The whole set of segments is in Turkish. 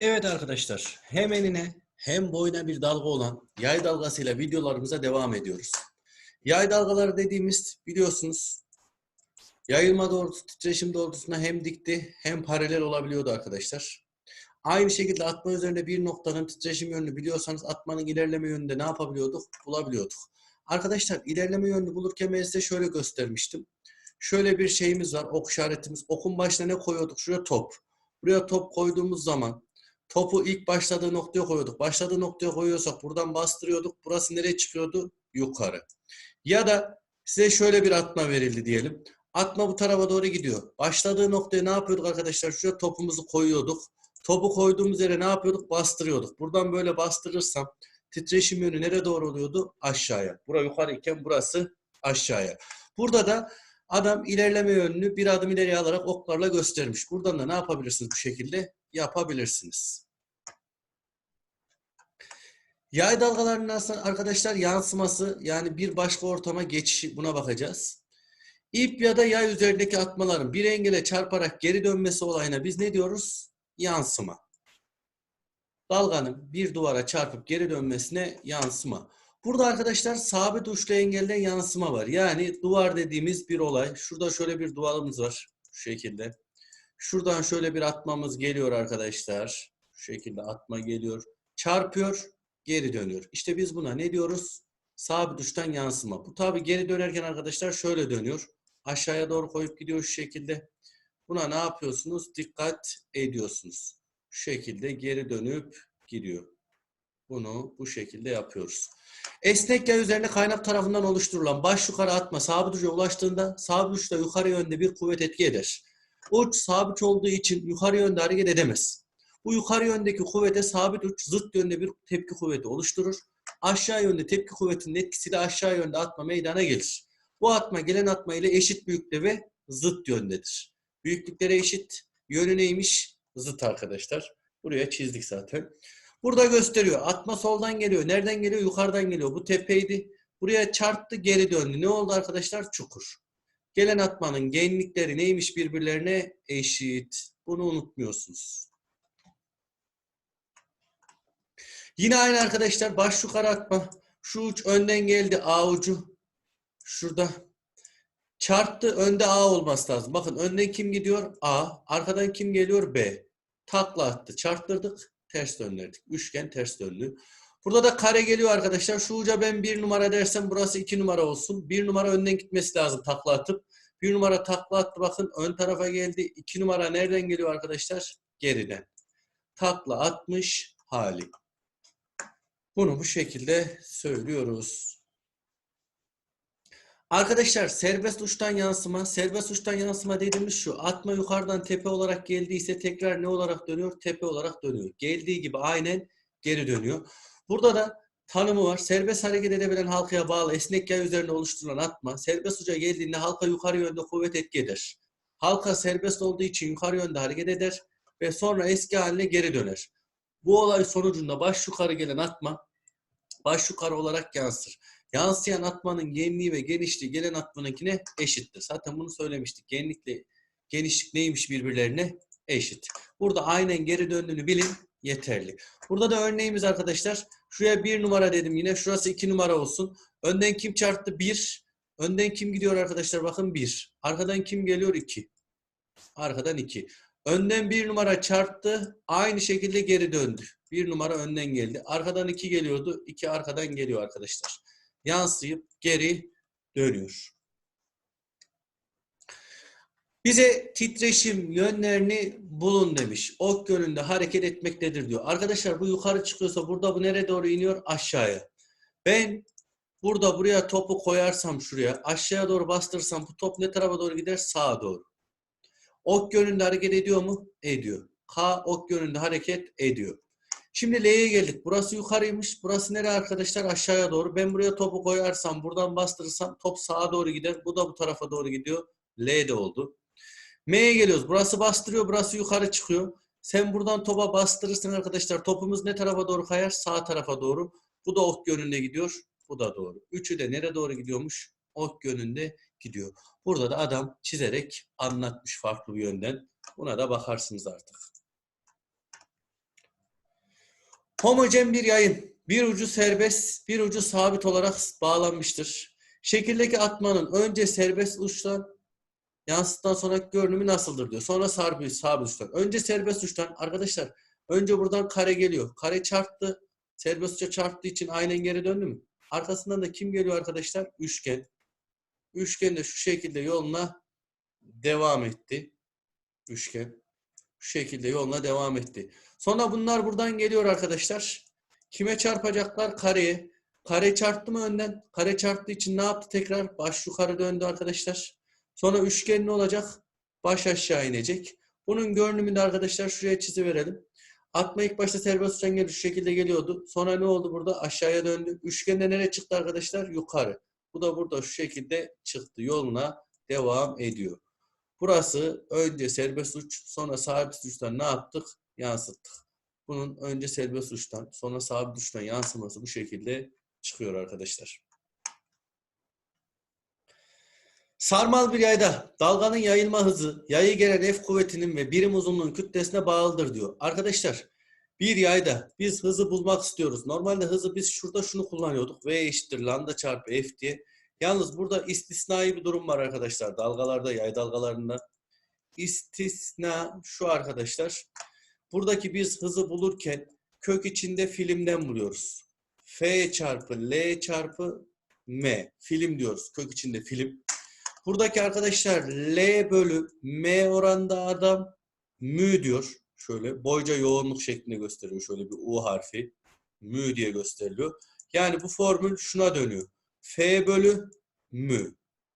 Evet arkadaşlar, hem enine hem boyuna bir dalga olan yay dalgasıyla videolarımıza devam ediyoruz. Yay dalgaları dediğimiz biliyorsunuz yayılma doğrultusu, titreşim doğrultusunda hem dikti hem paralel olabiliyordu arkadaşlar. Aynı şekilde atma üzerinde bir noktanın titreşim yönünü biliyorsanız atmanın ilerleme yönünde ne yapabiliyorduk? Bulabiliyorduk. Arkadaşlar ilerleme yönünü bulurken ben size şöyle göstermiştim. Şöyle bir şeyimiz var, ok işaretimiz. Okun başına ne koyuyorduk? Şuraya top. Buraya top koyduğumuz zaman Topu ilk başladığı noktaya koyuyorduk. Başladığı noktaya koyuyorsak buradan bastırıyorduk. Burası nereye çıkıyordu? Yukarı. Ya da size şöyle bir atma verildi diyelim. Atma bu tarafa doğru gidiyor. Başladığı noktaya ne yapıyorduk arkadaşlar? Şuraya topumuzu koyuyorduk. Topu koyduğumuz yere ne yapıyorduk? Bastırıyorduk. Buradan böyle bastırırsam titreşim yönü nereye doğru oluyordu? Aşağıya. Bura yukarı iken burası aşağıya. Burada da adam ilerleme yönünü bir adım ileriye alarak oklarla göstermiş. Buradan da ne yapabilirsiniz bu şekilde? Yapabilirsiniz. Yay dalgalarının aslında arkadaşlar yansıması yani bir başka ortama geçişi buna bakacağız. İp ya da yay üzerindeki atmaların bir engele çarparak geri dönmesi olayına biz ne diyoruz? Yansıma. Dalganın bir duvara çarpıp geri dönmesine yansıma. Burada arkadaşlar sabit uçlu engelde yansıma var. Yani duvar dediğimiz bir olay. Şurada şöyle bir duvarımız var. Şu şekilde. Şuradan şöyle bir atmamız geliyor arkadaşlar. Şu şekilde atma geliyor. Çarpıyor geri dönüyor. İşte biz buna ne diyoruz? Sabit uçtan yansıma. Bu tabi geri dönerken arkadaşlar şöyle dönüyor. Aşağıya doğru koyup gidiyor şu şekilde. Buna ne yapıyorsunuz? Dikkat ediyorsunuz. Şu şekilde geri dönüp gidiyor. Bunu bu şekilde yapıyoruz. Esnek yay üzerine kaynak tarafından oluşturulan baş yukarı atma sabit uca ulaştığında sabit uçta yukarı yönde bir kuvvet etki eder. Uç sabit olduğu için yukarı yönde hareket edemez. Bu yukarı yöndeki kuvvete sabit uç zıt yönde bir tepki kuvveti oluşturur. Aşağı yönde tepki kuvvetinin etkisiyle aşağı yönde atma meydana gelir. Bu atma gelen atma ile eşit büyüklükte ve zıt yöndedir. Büyüklükleri eşit. Yönü neymiş? Zıt arkadaşlar. Buraya çizdik zaten. Burada gösteriyor. Atma soldan geliyor. Nereden geliyor? Yukarıdan geliyor. Bu tepeydi. Buraya çarptı geri döndü. Ne oldu arkadaşlar? Çukur. Gelen atmanın genlikleri neymiş birbirlerine? Eşit. Bunu unutmuyorsunuz. Yine aynı arkadaşlar baş yukarı atma. Şu uç önden geldi A ucu. Şurada. Çarptı önde A olması lazım. Bakın önden kim gidiyor? A. Arkadan kim geliyor? B. Takla attı. Çarptırdık. Ters döndürdük. Üçgen ters döndü. Burada da kare geliyor arkadaşlar. Şu uca ben bir numara dersem burası iki numara olsun. Bir numara önden gitmesi lazım takla atıp. Bir numara takla attı bakın ön tarafa geldi. İki numara nereden geliyor arkadaşlar? Geriden. Takla atmış hali. Bunu bu şekilde söylüyoruz. Arkadaşlar serbest uçtan yansıma, serbest uçtan yansıma dediğimiz şu. Atma yukarıdan tepe olarak geldiyse tekrar ne olarak dönüyor? Tepe olarak dönüyor. Geldiği gibi aynen geri dönüyor. Burada da tanımı var. Serbest hareket edebilen halkaya bağlı esnek yay üzerinde oluşturulan atma, serbest uca geldiğinde halka yukarı yönde kuvvet etki eder. Halka serbest olduğu için yukarı yönde hareket eder ve sonra eski haline geri döner. Bu olay sonucunda baş yukarı gelen atma baş yukarı olarak yansır. Yansıyan atmanın genliği ve genişliği gelen atmanınkine eşittir. Zaten bunu söylemiştik. Genlikle genişlik neymiş birbirlerine eşit. Burada aynen geri döndüğünü bilin yeterli. Burada da örneğimiz arkadaşlar. Şuraya bir numara dedim yine. Şurası iki numara olsun. Önden kim çarptı? Bir. Önden kim gidiyor arkadaşlar? Bakın bir. Arkadan kim geliyor? İki. Arkadan iki. Önden bir numara çarptı. Aynı şekilde geri döndü. Bir numara önden geldi. Arkadan iki geliyordu. iki arkadan geliyor arkadaşlar. Yansıyıp geri dönüyor. Bize titreşim yönlerini bulun demiş. Ok yönünde hareket etmektedir diyor. Arkadaşlar bu yukarı çıkıyorsa burada bu nereye doğru iniyor? Aşağıya. Ben burada buraya topu koyarsam şuraya aşağıya doğru bastırırsam bu top ne tarafa doğru gider? Sağa doğru. Ok yönünde hareket ediyor mu? Ediyor. K ok yönünde hareket ediyor. Şimdi L'ye geldik. Burası yukarıymış. Burası nereye arkadaşlar? Aşağıya doğru. Ben buraya topu koyarsam, buradan bastırırsam top sağa doğru gider. Bu da bu tarafa doğru gidiyor. L de oldu. M'ye geliyoruz. Burası bastırıyor, burası yukarı çıkıyor. Sen buradan topa bastırırsın arkadaşlar. Topumuz ne tarafa doğru kayar? Sağ tarafa doğru. Bu da ok yönünde gidiyor. Bu da doğru. Üçü de nereye doğru gidiyormuş? Ok yönünde gidiyor. Burada da adam çizerek anlatmış farklı bir yönden. Buna da bakarsınız artık. Homojen bir yayın. Bir ucu serbest, bir ucu sabit olarak bağlanmıştır. Şekildeki atmanın önce serbest uçtan yansıttan sonraki görünümü nasıldır diyor. Sonra sabit, sabit uçtan. Önce serbest uçtan arkadaşlar önce buradan kare geliyor. Kare çarptı. Serbest uça çarptığı için aynen geri döndü mü? Arkasından da kim geliyor arkadaşlar? Üçgen. Üçgen de şu şekilde yoluna devam etti. Üçgen. Şu şekilde yoluna devam etti. Sonra bunlar buradan geliyor arkadaşlar. Kime çarpacaklar? Kareye. Kare çarptı mı önden? Kare çarptığı için ne yaptı tekrar? Baş yukarı döndü arkadaşlar. Sonra üçgen ne olacak? Baş aşağı inecek. Bunun görünümünü arkadaşlar şuraya çiziverelim. Atma ilk başta serbest uçan şu şekilde geliyordu. Sonra ne oldu burada? Aşağıya döndü. Üçgen de nereye çıktı arkadaşlar? Yukarı. Bu da burada şu şekilde çıktı. Yoluna devam ediyor. Burası önce serbest uç, sonra sabit uçtan ne yaptık? Yansıttık. Bunun önce serbest uçtan, sonra sabit uçtan yansıması bu şekilde çıkıyor arkadaşlar. Sarmal bir yayda dalganın yayılma hızı yayı gelen F kuvvetinin ve birim uzunluğun kütlesine bağlıdır diyor. Arkadaşlar bir yayda biz hızı bulmak istiyoruz. Normalde hızı biz şurada şunu kullanıyorduk. V eşittir lambda çarpı F diye. Yalnız burada istisnai bir durum var arkadaşlar. Dalgalarda, yay dalgalarında. İstisna şu arkadaşlar. Buradaki biz hızı bulurken kök içinde filmden buluyoruz. F çarpı L çarpı M. Film diyoruz. Kök içinde film. Buradaki arkadaşlar L bölü M oranında adam mü diyor. Şöyle boyca yoğunluk şeklinde gösteriyor. Şöyle bir U harfi. Mü diye gösteriliyor. Yani bu formül şuna dönüyor. F bölü mü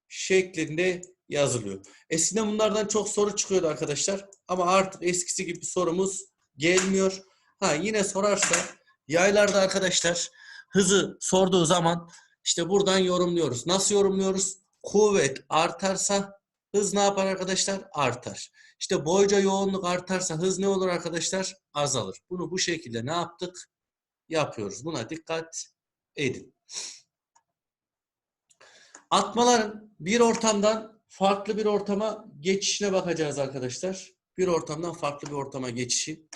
şeklinde yazılıyor. Eskiden bunlardan çok soru çıkıyordu arkadaşlar. Ama artık eskisi gibi sorumuz gelmiyor. Ha yine sorarsa yaylarda arkadaşlar hızı sorduğu zaman işte buradan yorumluyoruz. Nasıl yorumluyoruz? Kuvvet artarsa hız ne yapar arkadaşlar? Artar. İşte boyca yoğunluk artarsa hız ne olur arkadaşlar? Azalır. Bunu bu şekilde ne yaptık? Yapıyoruz. Buna dikkat edin. Atmaların bir ortamdan farklı bir ortama geçişine bakacağız arkadaşlar. Bir ortamdan farklı bir ortama geçişi.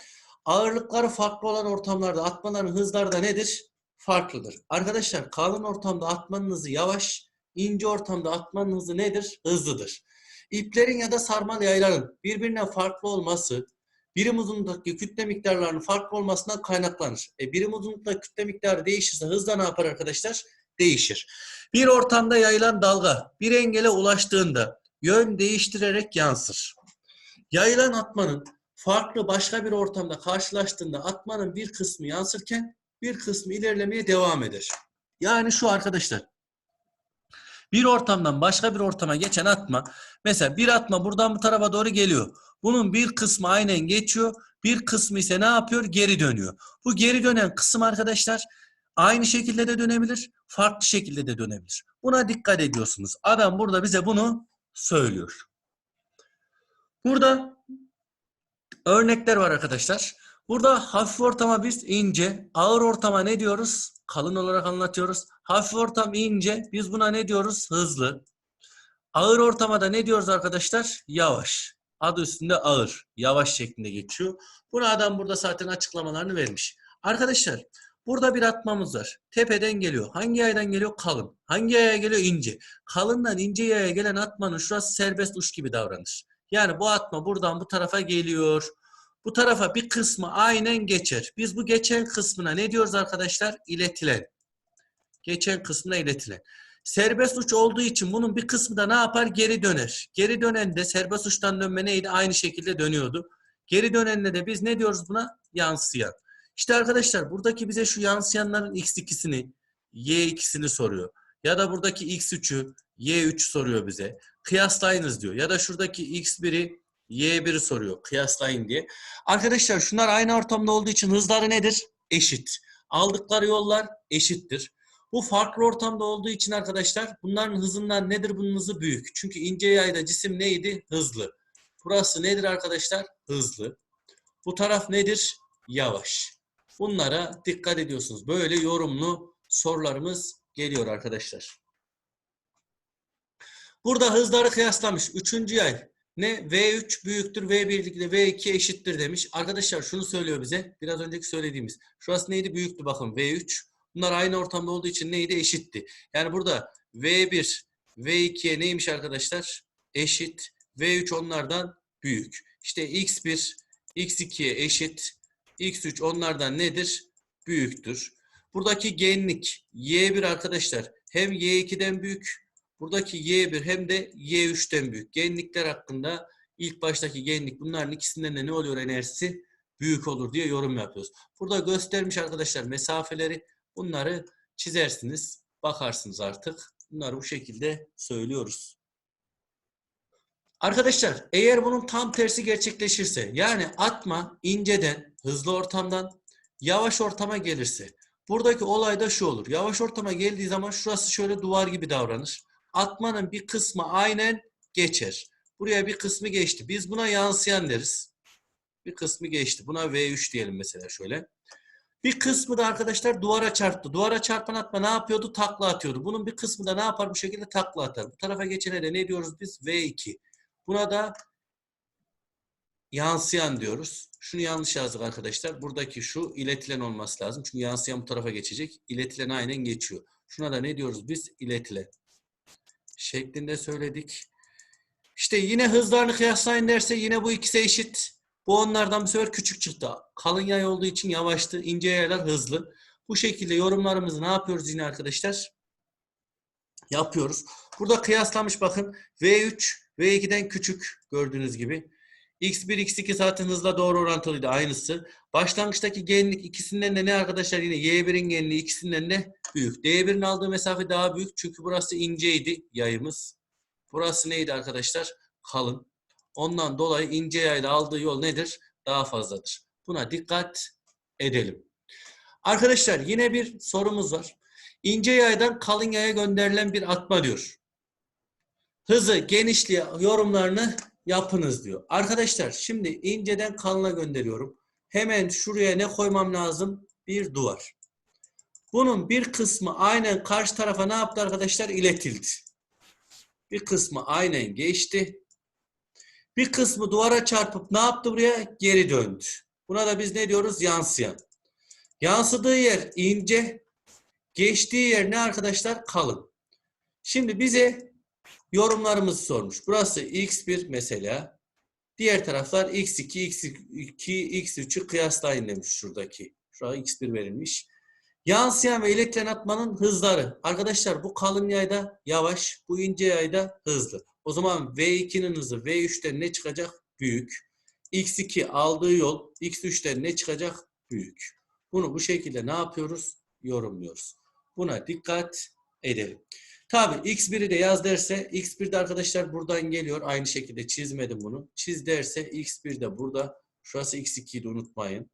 Ağırlıkları farklı olan ortamlarda atmaların hızları da nedir? Farklıdır. Arkadaşlar kalın ortamda atmanın hızı yavaş, ince ortamda atmanın hızı nedir? Hızlıdır. İplerin ya da sarmal yayların birbirinden farklı olması, birim uzunluktaki kütle miktarlarının farklı olmasından kaynaklanır. E, birim uzunlukta kütle miktarı değişirse hız da ne yapar arkadaşlar? Değişir. Bir ortamda yayılan dalga bir engele ulaştığında yön değiştirerek yansır. Yayılan atmanın farklı başka bir ortamda karşılaştığında atmanın bir kısmı yansırken bir kısmı ilerlemeye devam eder. Yani şu arkadaşlar. Bir ortamdan başka bir ortama geçen atma. Mesela bir atma buradan bu tarafa doğru geliyor. Bunun bir kısmı aynen geçiyor. Bir kısmı ise ne yapıyor? Geri dönüyor. Bu geri dönen kısım arkadaşlar aynı şekilde de dönebilir. Farklı şekilde de dönebilir. Buna dikkat ediyorsunuz. Adam burada bize bunu söylüyor. Burada örnekler var arkadaşlar. Burada hafif ortama biz ince, ağır ortama ne diyoruz? Kalın olarak anlatıyoruz. Hafif ortam ince, biz buna ne diyoruz? Hızlı. Ağır ortamada ne diyoruz arkadaşlar? Yavaş. Adı üstünde ağır, yavaş şeklinde geçiyor. Bunu adam burada zaten açıklamalarını vermiş. Arkadaşlar burada bir atmamız var. Tepeden geliyor. Hangi yaydan geliyor? Kalın. Hangi yaya geliyor? İnce. Kalından ince yaya gelen atmanın şurası serbest uç gibi davranır. Yani bu atma buradan bu tarafa geliyor. Bu tarafa bir kısmı aynen geçer. Biz bu geçen kısmına ne diyoruz arkadaşlar? İletilen. Geçen kısmına iletilen. Serbest uç olduğu için bunun bir kısmı da ne yapar? Geri döner. Geri dönen de serbest uçtan dönme neydi? Aynı şekilde dönüyordu. Geri dönenle de biz ne diyoruz buna? Yansıyan. İşte arkadaşlar buradaki bize şu yansıyanların x2'sini, y2'sini soruyor. Ya da buradaki x3'ü, y3 soruyor bize. Kıyaslayınız diyor. Ya da şuradaki x1'i, y1'i soruyor. Kıyaslayın diye. Arkadaşlar şunlar aynı ortamda olduğu için hızları nedir? Eşit. Aldıkları yollar eşittir. Bu farklı ortamda olduğu için arkadaşlar bunların hızından nedir bunun hızı büyük. Çünkü ince yayda cisim neydi? Hızlı. Burası nedir arkadaşlar? Hızlı. Bu taraf nedir? Yavaş. Bunlara dikkat ediyorsunuz. Böyle yorumlu sorularımız geliyor arkadaşlar. Burada hızları kıyaslamış. Üçüncü yay. Ne? V3 büyüktür V1 ile V2 eşittir demiş. Arkadaşlar şunu söylüyor bize. Biraz önceki söylediğimiz. Şurası neydi? Büyüktü bakın V3. Bunlar aynı ortamda olduğu için neydi? Eşitti. Yani burada V1 V2'ye neymiş arkadaşlar? Eşit. V3 onlardan büyük. İşte X1 X2'ye eşit. X3 onlardan nedir? Büyüktür. Buradaki genlik Y1 arkadaşlar hem Y2'den büyük. Buradaki Y1 hem de Y3'ten büyük. Genlikler hakkında ilk baştaki genlik bunların ikisinden de ne oluyor enerjisi? Büyük olur diye yorum yapıyoruz. Burada göstermiş arkadaşlar mesafeleri. Bunları çizersiniz. Bakarsınız artık. Bunları bu şekilde söylüyoruz. Arkadaşlar eğer bunun tam tersi gerçekleşirse yani atma inceden, hızlı ortamdan yavaş ortama gelirse buradaki olay da şu olur. Yavaş ortama geldiği zaman şurası şöyle duvar gibi davranır. Atmanın bir kısmı aynen geçer. Buraya bir kısmı geçti. Biz buna yansıyan deriz. Bir kısmı geçti. Buna V3 diyelim mesela şöyle. Bir kısmı da arkadaşlar duvara çarptı. Duvara çarpan atma ne yapıyordu? Takla atıyordu. Bunun bir kısmı da ne yapar? Bu şekilde takla atar. Bu tarafa geçene de ne diyoruz biz? V2. Buna da yansıyan diyoruz. Şunu yanlış yazdık arkadaşlar. Buradaki şu iletilen olması lazım. Çünkü yansıyan bu tarafa geçecek. İletilen aynen geçiyor. Şuna da ne diyoruz biz? İletilen. Şeklinde söyledik. İşte yine hızlarını kıyaslayın derse yine bu ikisi eşit. Bu onlardan bu sefer küçük çıktı. Kalın yay olduğu için yavaştı. İnce yaylar hızlı. Bu şekilde yorumlarımızı ne yapıyoruz yine arkadaşlar? Yapıyoruz. Burada kıyaslamış bakın. V3 V2'den küçük gördüğünüz gibi. X1, X2 zaten hızla doğru orantılıydı aynısı. Başlangıçtaki genlik ikisinden de ne arkadaşlar yine Y1'in genliği ikisinden de büyük. D1'in aldığı mesafe daha büyük çünkü burası inceydi yayımız. Burası neydi arkadaşlar? Kalın. Ondan dolayı ince yayla aldığı yol nedir? Daha fazladır. Buna dikkat edelim. Arkadaşlar yine bir sorumuz var. İnce yaydan kalın yaya gönderilen bir atma diyor. Hızı, genişliği, yorumlarını yapınız diyor. Arkadaşlar şimdi inceden kalına gönderiyorum. Hemen şuraya ne koymam lazım? Bir duvar. Bunun bir kısmı aynen karşı tarafa ne yaptı arkadaşlar? İletildi. Bir kısmı aynen geçti. Bir kısmı duvara çarpıp ne yaptı buraya? Geri döndü. Buna da biz ne diyoruz? Yansıyan. Yansıdığı yer ince, geçtiği yer ne arkadaşlar? Kalın. Şimdi bize yorumlarımızı sormuş. Burası x1 mesela. Diğer taraflar x2, x2, x3'ü kıyaslayın demiş şuradaki. Şurada x1 verilmiş. Yansıyan ve iletilen atmanın hızları. Arkadaşlar bu kalın yayda yavaş, bu ince yayda hızlı. O zaman V2'nin hızı V3'ten ne çıkacak? Büyük. X2 aldığı yol X3'ten ne çıkacak? Büyük. Bunu bu şekilde ne yapıyoruz? Yorumluyoruz. Buna dikkat edelim. Tabi X1'i de yaz derse X1 de arkadaşlar buradan geliyor. Aynı şekilde çizmedim bunu. Çiz derse X1 de burada. Şurası X2'yi de unutmayın.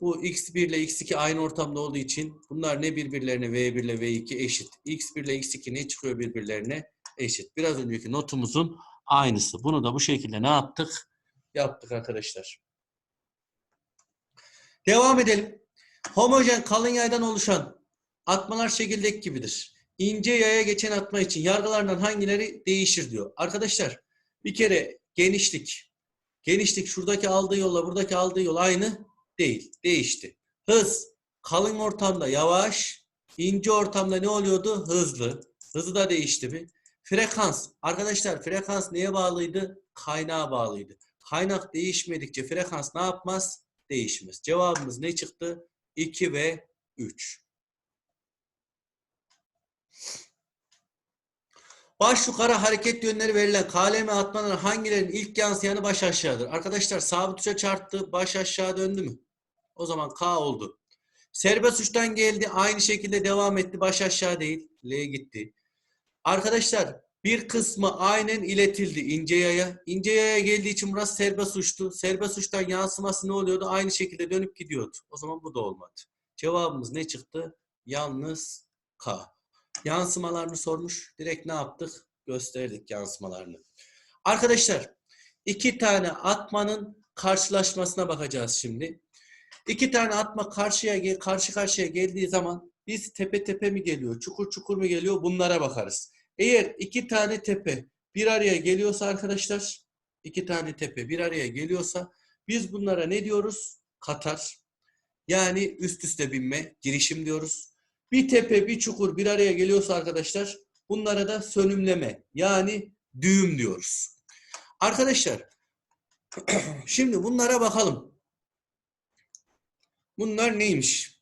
Bu X1 ile X2 aynı ortamda olduğu için bunlar ne birbirlerine V1 ile V2 eşit. X1 ile X2 ne çıkıyor birbirlerine eşit. Biraz önceki notumuzun aynısı. Bunu da bu şekilde ne yaptık? Yaptık arkadaşlar. Devam edelim. Homojen kalın yaydan oluşan atmalar şekildeki gibidir. İnce yaya geçen atma için yargılarından hangileri değişir diyor. Arkadaşlar bir kere genişlik. Genişlik şuradaki aldığı yolla buradaki aldığı yol aynı değil. Değişti. Hız kalın ortamda yavaş, ince ortamda ne oluyordu? Hızlı. Hızı da değişti mi? Frekans. Arkadaşlar frekans neye bağlıydı? Kaynağa bağlıydı. Kaynak değişmedikçe frekans ne yapmaz? Değişmez. Cevabımız ne çıktı? 2 ve 3. Baş yukarı hareket yönleri verilen KLM atmanın hangilerinin ilk yansıyanı baş aşağıdır? Arkadaşlar sabit uça çarptı, baş aşağı döndü mü? O zaman K oldu. Serbest uçtan geldi, aynı şekilde devam etti, baş aşağı değil, L gitti. Arkadaşlar bir kısmı aynen iletildi ince yaya. İnce yaya geldiği için burası serbest uçtu. Serbest uçtan yansıması ne oluyordu? Aynı şekilde dönüp gidiyordu. O zaman bu da olmadı. Cevabımız ne çıktı? Yalnız K. Yansımalarını sormuş. Direkt ne yaptık? Gösterdik yansımalarını. Arkadaşlar iki tane atmanın karşılaşmasına bakacağız şimdi. İki tane atma karşıya karşı karşıya geldiği zaman biz tepe tepe mi geliyor, çukur çukur mu geliyor bunlara bakarız. Eğer iki tane tepe bir araya geliyorsa arkadaşlar, iki tane tepe bir araya geliyorsa biz bunlara ne diyoruz? Katar. Yani üst üste binme, girişim diyoruz. Bir tepe, bir çukur bir araya geliyorsa arkadaşlar bunlara da sönümleme yani düğüm diyoruz. Arkadaşlar şimdi bunlara bakalım. Bunlar neymiş?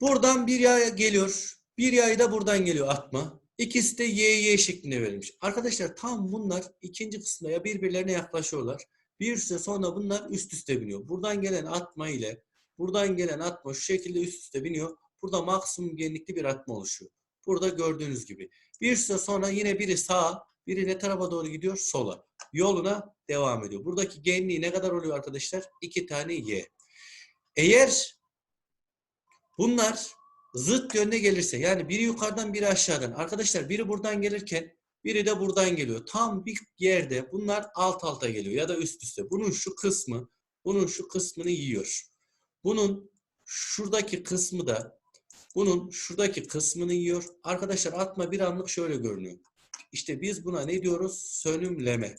Buradan bir yay geliyor. Bir yay da buradan geliyor atma. İkisi de y y şeklinde verilmiş. Arkadaşlar tam bunlar ikinci kısımda ya birbirlerine yaklaşıyorlar. Bir süre sonra bunlar üst üste biniyor. Buradan gelen atma ile buradan gelen atma şu şekilde üst üste biniyor. Burada maksimum genlikli bir atma oluşuyor. Burada gördüğünüz gibi. Bir süre sonra yine biri sağa, biri ne tarafa doğru gidiyor? Sola. Yoluna devam ediyor. Buradaki genliği ne kadar oluyor arkadaşlar? İki tane y. Eğer bunlar zıt yönde gelirse yani biri yukarıdan biri aşağıdan. Arkadaşlar biri buradan gelirken biri de buradan geliyor. Tam bir yerde bunlar alt alta geliyor ya da üst üste. Bunun şu kısmı bunun şu kısmını yiyor. Bunun şuradaki kısmı da bunun şuradaki kısmını yiyor. Arkadaşlar atma bir anlık şöyle görünüyor. İşte biz buna ne diyoruz? Sönümleme.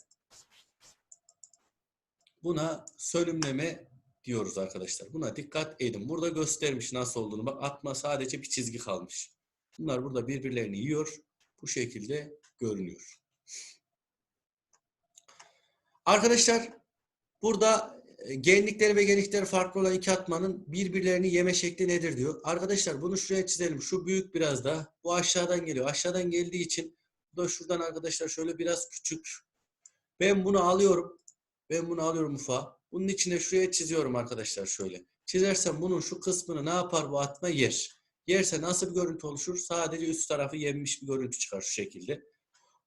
Buna sönümleme diyoruz arkadaşlar. Buna dikkat edin. Burada göstermiş nasıl olduğunu. Bak atma sadece bir çizgi kalmış. Bunlar burada birbirlerini yiyor. Bu şekilde görünüyor. Arkadaşlar burada genlikleri ve genlikleri farklı olan iki atmanın birbirlerini yeme şekli nedir diyor. Arkadaşlar bunu şuraya çizelim. Şu büyük biraz da. Bu aşağıdan geliyor. Aşağıdan geldiği için bu da şuradan arkadaşlar şöyle biraz küçük. Ben bunu alıyorum. Ben bunu alıyorum ufa. Bunun içine şuraya çiziyorum arkadaşlar şöyle. Çizersem bunun şu kısmını ne yapar bu atma? Yer. Yerse nasıl bir görüntü oluşur? Sadece üst tarafı yenmiş bir görüntü çıkar şu şekilde.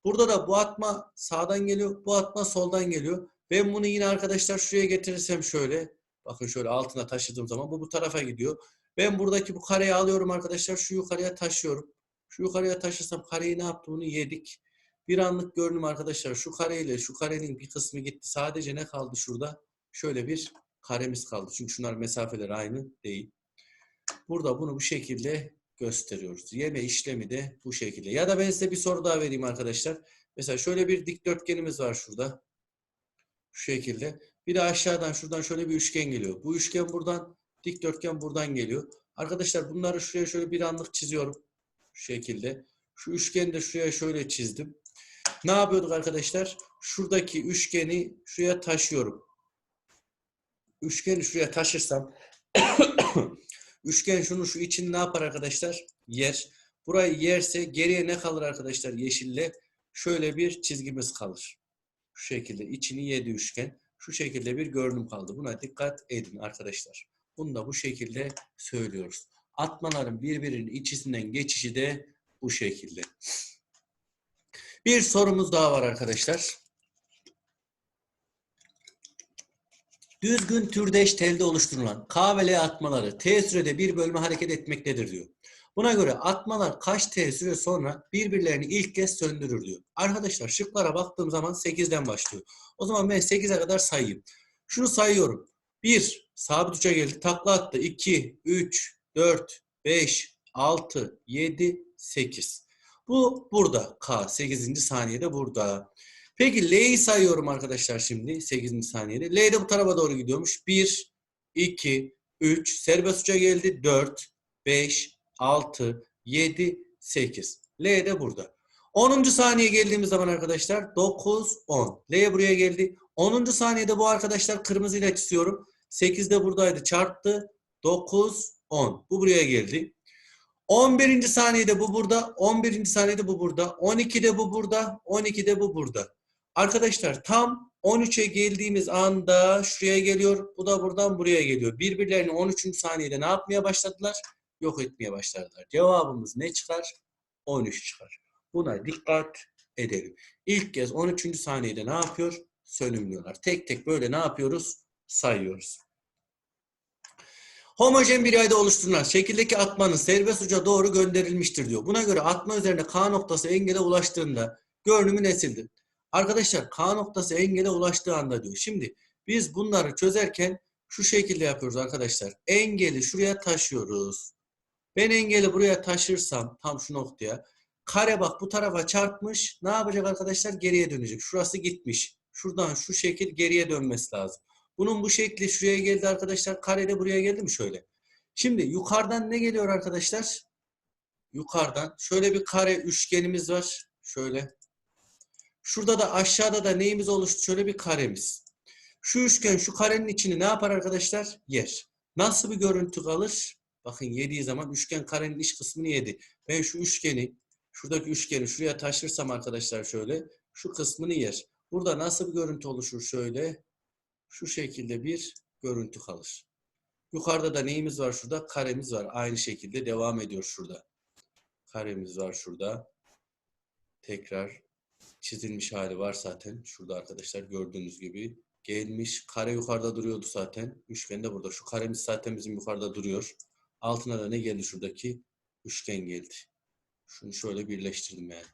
Burada da bu atma sağdan geliyor, bu atma soldan geliyor. Ben bunu yine arkadaşlar şuraya getirirsem şöyle. Bakın şöyle altına taşıdığım zaman bu bu tarafa gidiyor. Ben buradaki bu kareyi alıyorum arkadaşlar. Şu yukarıya taşıyorum. Şu yukarıya taşırsam kareyi ne yaptı? Bunu yedik. Bir anlık görünüm arkadaşlar. Şu kareyle şu karenin bir kısmı gitti. Sadece ne kaldı şurada? Şöyle bir karemiz kaldı. Çünkü şunlar mesafeler aynı değil. Burada bunu bu şekilde gösteriyoruz. Yeme işlemi de bu şekilde. Ya da ben size bir soru daha vereyim arkadaşlar. Mesela şöyle bir dikdörtgenimiz var şurada. Şu şekilde. Bir de aşağıdan şuradan şöyle bir üçgen geliyor. Bu üçgen buradan, dikdörtgen buradan geliyor. Arkadaşlar bunları şuraya şöyle bir anlık çiziyorum. Şu şekilde. Şu üçgeni de şuraya şöyle çizdim. Ne yapıyorduk arkadaşlar? Şuradaki üçgeni şuraya taşıyorum. Üçgeni şuraya taşırsam üçgen şunu şu için ne yapar arkadaşlar? Yer. Burayı yerse geriye ne kalır arkadaşlar yeşille? Şöyle bir çizgimiz kalır. Şu şekilde içini yedi üçgen. Şu şekilde bir görünüm kaldı. Buna dikkat edin arkadaşlar. Bunu da bu şekilde söylüyoruz. Atmaların birbirinin içinden geçişi de bu şekilde. Bir sorumuz daha var arkadaşlar. Düzgün türdeş telde oluşturulan K ve L atmaları T sürede bir bölme hareket etmektedir diyor. Buna göre atmalar kaç T süre sonra birbirlerini ilk kez söndürür diyor. Arkadaşlar şıklara baktığım zaman 8'den başlıyor. O zaman ben 8'e kadar sayayım. Şunu sayıyorum. 1. Sabit uça geldi. Takla attı. 2, 3, 4, 5, 6, 7, 8. Bu burada. K 8. saniyede burada. Peki L'yi sayıyorum arkadaşlar şimdi 8. saniyede. L de bu tarafa doğru gidiyormuş. 1, 2, 3, serbest uça geldi. 4, 5, 6, 7, 8. L de burada. 10. saniye geldiğimiz zaman arkadaşlar 9, 10. L buraya geldi. 10. saniyede bu arkadaşlar kırmızıyla çiziyorum. 8 de buradaydı. Çarptı. 9, 10. Bu buraya geldi. 11. saniyede bu burada. 11. saniyede bu burada. 12'de bu burada. 12'de bu burada. Arkadaşlar tam 13'e geldiğimiz anda şuraya geliyor. Bu da buradan buraya geliyor. Birbirlerini 13. saniyede ne yapmaya başladılar? Yok etmeye başladılar. Cevabımız ne çıkar? 13 çıkar. Buna dikkat edelim. İlk kez 13. saniyede ne yapıyor? Sönümlüyorlar. Tek tek böyle ne yapıyoruz? Sayıyoruz. Homojen bir yayda oluşturulan şekildeki atmanın serbest uca doğru gönderilmiştir diyor. Buna göre atma üzerinde K noktası engele ulaştığında görünümü nesildir? Arkadaşlar K noktası engele ulaştığı anda diyor. Şimdi biz bunları çözerken şu şekilde yapıyoruz arkadaşlar. Engeli şuraya taşıyoruz. Ben engeli buraya taşırsam tam şu noktaya Kare bak bu tarafa çarpmış. Ne yapacak arkadaşlar? Geriye dönecek. Şurası gitmiş. Şuradan şu şekil geriye dönmesi lazım. Bunun bu şekli şuraya geldi arkadaşlar. Kare de buraya geldi mi şöyle? Şimdi yukarıdan ne geliyor arkadaşlar? Yukarıdan şöyle bir kare üçgenimiz var. Şöyle. Şurada da aşağıda da neyimiz oluştu? Şöyle bir karemiz. Şu üçgen şu karenin içini ne yapar arkadaşlar? Yer. Nasıl bir görüntü kalır? Bakın yediği zaman üçgen karenin iç kısmını yedi. Ben şu üçgeni, şuradaki üçgeni şuraya taşırsam arkadaşlar şöyle, şu kısmını yer. Burada nasıl bir görüntü oluşur şöyle? Şu şekilde bir görüntü kalır. Yukarıda da neyimiz var şurada? Karemiz var. Aynı şekilde devam ediyor şurada. Karemiz var şurada. Tekrar çizilmiş hali var zaten. Şurada arkadaşlar gördüğünüz gibi gelmiş. Kare yukarıda duruyordu zaten. Üçgen de burada. Şu karemiz zaten bizim yukarıda duruyor. Altına da ne geldi şuradaki? Üçgen geldi. Şunu şöyle birleştirdim yani.